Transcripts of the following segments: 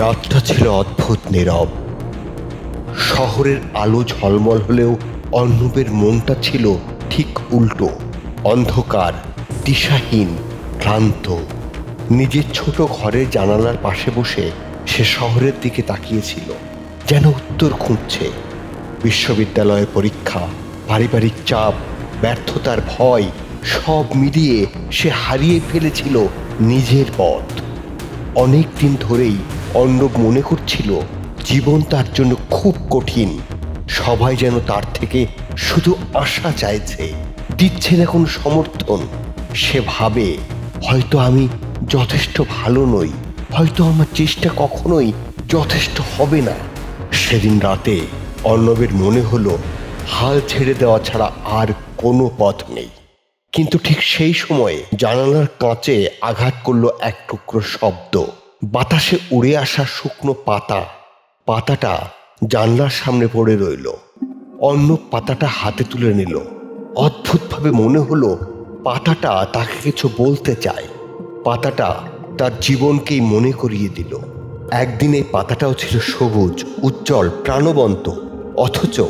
রাতটা ছিল অদ্ভুত নীরব। শহরের আলো ঝলমল হলেও অর্ণবের মনটা ছিল ঠিক উল্টো, অন্ধকার, দিশাহীন, ক্লান্ত। নিজের ছোট ঘরের জানালার পাশে বসে সে শহরের দিকে তাকিয়েছিল, যেন উত্তর খুঁজছে। বিশ্ববিদ্যালয়ের পরীক্ষা, পারিবারিক চাপ, ব্যর্থতার ভয়, সব মিলিয়ে সে হারিয়ে ফেলেছিল নিজের পথ। অনেক দিন ধরেই অর্ণব মনে করছিল জীবন তার জন্য খুব কঠিন। সবাই যেন তার থেকে শুধু আশা চাইছে দিচ্ছে না সমর্থন। সে ভাবে, হয়তো আমি যথেষ্ট ভালো নই, হয়তো আমার চেষ্টা কখনোই যথেষ্ট হবে না। সেদিন রাতে অর্ণবের মনে হলো, হাল ছেড়ে দেওয়া ছাড়া আর কোনো পথ নেই। কিন্তু ঠিক সেই সময়ে জানালার কাঁচে আঘাত করল এক টুকরো শব্দ। বাতাসে উড়ে আসা শুকনো পাতা, পাতাটা জানলার সামনে পড়ে রইল। অন্য পাতাটা হাতে তুলে নিল। অদ্ভুতভাবে মনে হলো পাতাটা তাকে কিছু বলতে চায়। পাতাটা তার জীবনকেই মনে করিয়ে দিল। একদিন এই পাতাটাও ছিল সবুজ, উজ্জ্বল, প্রাণবন্ত, অথচ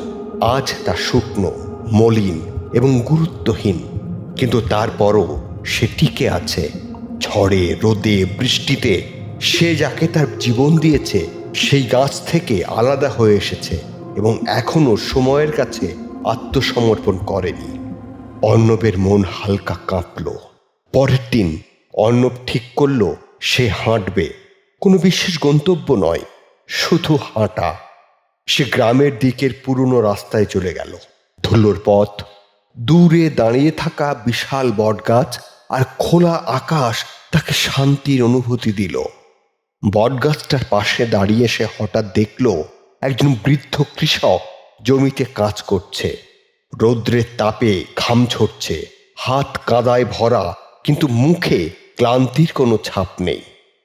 আজ তা শুকনো, মলিন এবং গুরুত্বহীন। কিন্তু তারপরও সে টিকে আছে। ঝড়ে, রোদে, বৃষ্টিতে সে যাকে তার জীবন দিয়েছে, সেই গাছ থেকে আলাদা হয়ে এসেছে এবং এখনও সময়ের কাছে আত্মসমর্পণ করেনি। অর্ণবের মন হালকা কাঁপল। পরের দিন অর্ণব ঠিক করল, সে হাঁটবে। কোনো বিশেষ গন্তব্য নয়, শুধু হাঁটা। সে গ্রামের দিকের পুরনো রাস্তায় চলে গেল। ধুলোর পথ, দূরে দাঁড়িয়ে থাকা বিশাল বটগাছ আর খোলা আকাশ তাকে শান্তির অনুভূতি দিল। বটগাছটার পাশে দাঁড়িয়ে সে হঠাৎ দেখল একজন বৃদ্ধ কৃষক জমিতে কাজ করছে। রৌদ্রের তাপে ঘাম ঝরছে, হাত কাদায় ভরা, কিন্তু মুখে ক্লান্তির কোনো ছাপ নেই।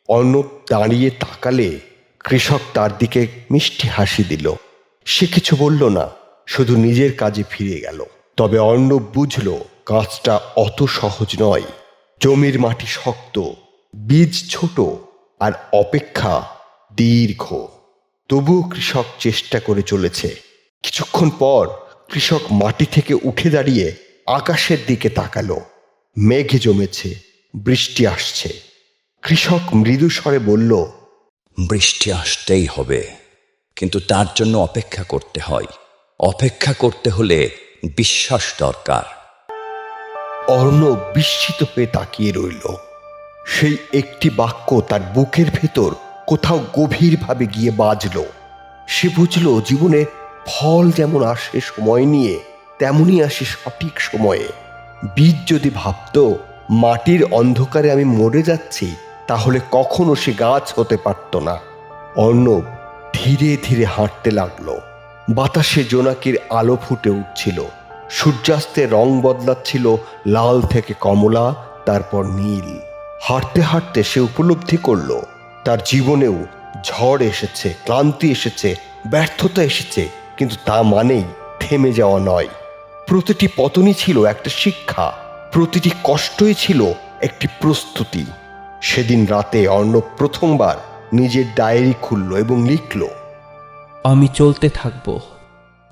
অর্ণব দাঁড়িয়ে তাকালে কৃষক তার দিকে মিষ্টি হাসি দিল। সে কিছু বলল না, শুধু নিজের কাজে ফিরে গেল। তবে অর্ণব বুঝল, কাজটা অত সহজ নয়। জমির মাটি শক্ত, বীজ ছোট আর অপেক্ষা দীর্ঘ। তবুও কৃষক চেষ্টা করে চলেছে। কিছুক্ষণ পর কৃষক মাটি থেকে উঠে দাঁড়িয়ে আকাশের দিকে তাকালো। মেঘে জমেছে বৃষ্টি আসছে। কৃষক মৃদু স্বরে বলল বৃষ্টি আসতেই হবে কিন্তু তার জন্য অপেক্ষা করতে হয়। অপেক্ষা করতে হলে বিশ্বাস দরকার। অর্ণব বিস্মিত হয়ে তাকিয়ে রইল। সেই একটি বাক্য তার বুকের ভেতর কোথাও গভীরভাবে গিয়ে বাজল। সে বুঝল জীবনে ফল যেমন আসে সময় নিয়ে, তেমনই আসে সঠিক সময়ে। বীজ যদি ভাবত, মাটির অন্ধকারে আমি মরে যাচ্ছি, তাহলে কখনো সে গাছ হতে পারত না। অর্ণব ধীরে ধীরে হাঁটতে লাগল। বাতাসে জোনাকির আলো ফুটে উঠছিল। সূর্যাস্তের রং বদলাচ্ছিল লাল থেকে কমলা, তারপর নীল। হাঁটতে হাঁটতে সে উপলব্ধি করল, তার জীবনেও ঝড় এসেছে, ক্লান্তি এসেছে, ব্যর্থতা এসেছে, কিন্তু তা মানেই থেমে যাওয়া নয়। প্রতিটি পতনই ছিল একটা শিক্ষা, প্রতিটি কষ্টই ছিল একটি প্রস্তুতি। সেদিন রাতে অর্ণব প্রথমবার নিজের ডায়েরি খুলল এবং লিখল, আমি চলতে থাকব।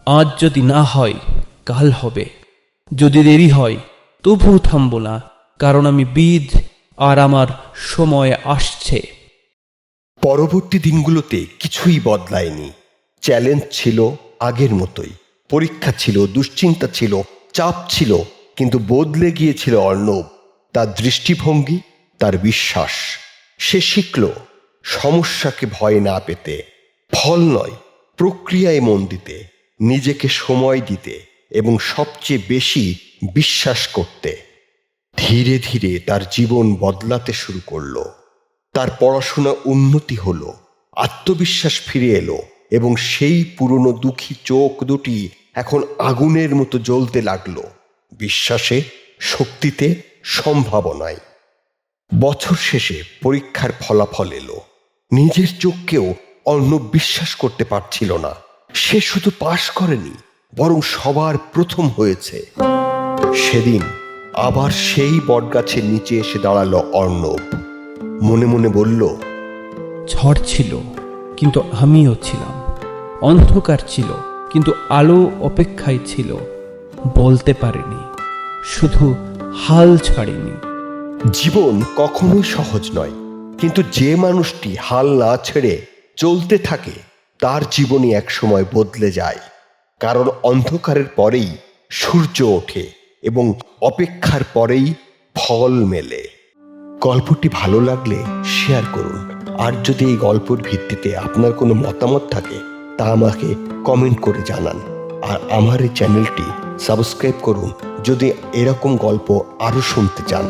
আজ যদি না হয়, কাল হবে। যদি দেরি হয়, তবুও থামব না, কারণ আমি বিদ আর আমার সময় আসছে। পরবর্তী দিনগুলোতে কিছুই বদলায়নি। চ্যালেঞ্জ ছিল আগের মতোই। পরীক্ষা ছিল, দুশ্চিন্তা ছিল, চাপ ছিল, কিন্তু বদলে গিয়েছিল অর্ণব। তার দৃষ্টিভঙ্গি, তার বিশ্বাস। সে শিখল, সমস্যাকে ভয় না পেতে। ফল নয়, প্রক্রিয়ায় মন দিতে, নিজেকে সময় দিতে এবং সবচেয়ে বেশি বিশ্বাস করতে। ধীরে ধীরে তার জীবন বদলাতে শুরু করল। তার পড়াশোনা উন্নতি হলো, আত্মবিশ্বাস ফিরে এলো এবং সেই পুরনো দুঃখী চোখ দুটি এখন আগুনের মতো জ্বলতে লাগল। বিশ্বাসে, শক্তিতে, সম্ভাবনায়। বছর শেষে পরীক্ষার ফলাফল এলো। নিজের চোখকেও অন্য বিশ্বাস করতে পারছিল না। সে শুধু পাশ করেনি, বরং সবার প্রথম হয়েছে। সেদিন আবার সেই বটগাছের নিচে এসে দাঁড়াল অর্ণব। মনে মনে বলল ঝড় ছিল কিন্তু আমিও ছিলাম। অন্ধকার ছিল কিন্তু আলো অপেক্ষায় ছিল। বলতে পারিনি শুধু হাল ছাড়িনি। জীবন কখনোই সহজ নয় কিন্তু যে মানুষটি হাল না ছেড়ে চলতে থাকে তার জীবনই একসময় বদলে যায়। কারণ অন্ধকারের পরেই সূর্য ওঠে। এবং অপেক্ষার পরেই ফল মেলে। গল্পটি ভালো লাগলে শেয়ার করুন। আর যদি এই গল্পের ভিত্তিতে আপনার কোনো মতামত থাকে, তা আমাকে কমেন্ট করে জানান। আর আমার এই চ্যানেলটি সাবস্ক্রাইব করুন। যদি এরকম গল্প আরও শুনতে চান